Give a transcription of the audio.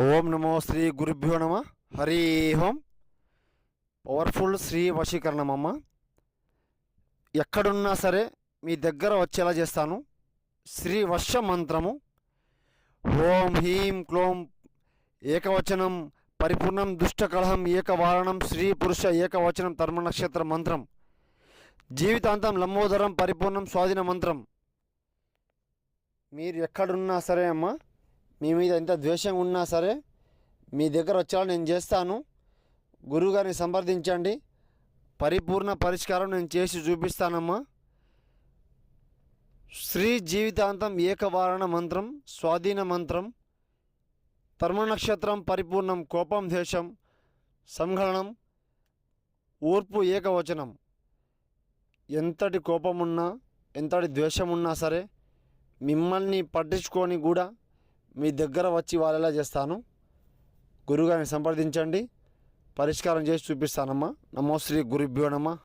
ఓం నమో శ్రీ గురుభ్యో నమ. హరి ఓం. పవర్ఫుల్ శ్రీ వశీకరణమమ్మ. ఎక్కడున్నా సరే మీ దగ్గర వచ్చేలా చేస్తాను. శ్రీ వర్ష మంత్రము. ఓం హీం క్లోం ఏకవచనం పరిపూర్ణం దుష్టకలహం ఏకవారణం స్త్రీ పురుష ఏకవచనం ధర్మ నక్షత్ర మంత్రం. జీవితాంతం లంబోదరం పరిపూర్ణం స్వాధీన మంత్రం. మీరు ఎక్కడున్నా సరే అమ్మా మీ మీద ఎంత ద్వేషం ఉన్నా సరే మీ దగ్గర వచ్చేలా నేను చేస్తాను. గురువుగారిని సంప్రదించండి. పరిపూర్ణ పరిష్కారం నేను చేసి చూపిస్తానమ్మా. శ్రీ జీవితాంతం ఏకవారణ మంత్రం స్వాధీన మంత్రం ధర్మ నక్షత్రం పరిపూర్ణం కోపం దేశం సంహరణం ఓర్పు ఏకవచనం. ఎంతటి కోపం ఉన్నా ఎంతటి ద్వేషం ఉన్నా సరే మిమ్మల్ని పట్టించుకొని కూడా మీ దగ్గర వచ్చి వాళ్ళెలా చేస్తాను. గురువుగారిని సంప్రదించండి. పరిష్కారం చేసి చూపిస్తానమ్మా. నమో శ్రీ గురుభ్యో నమ.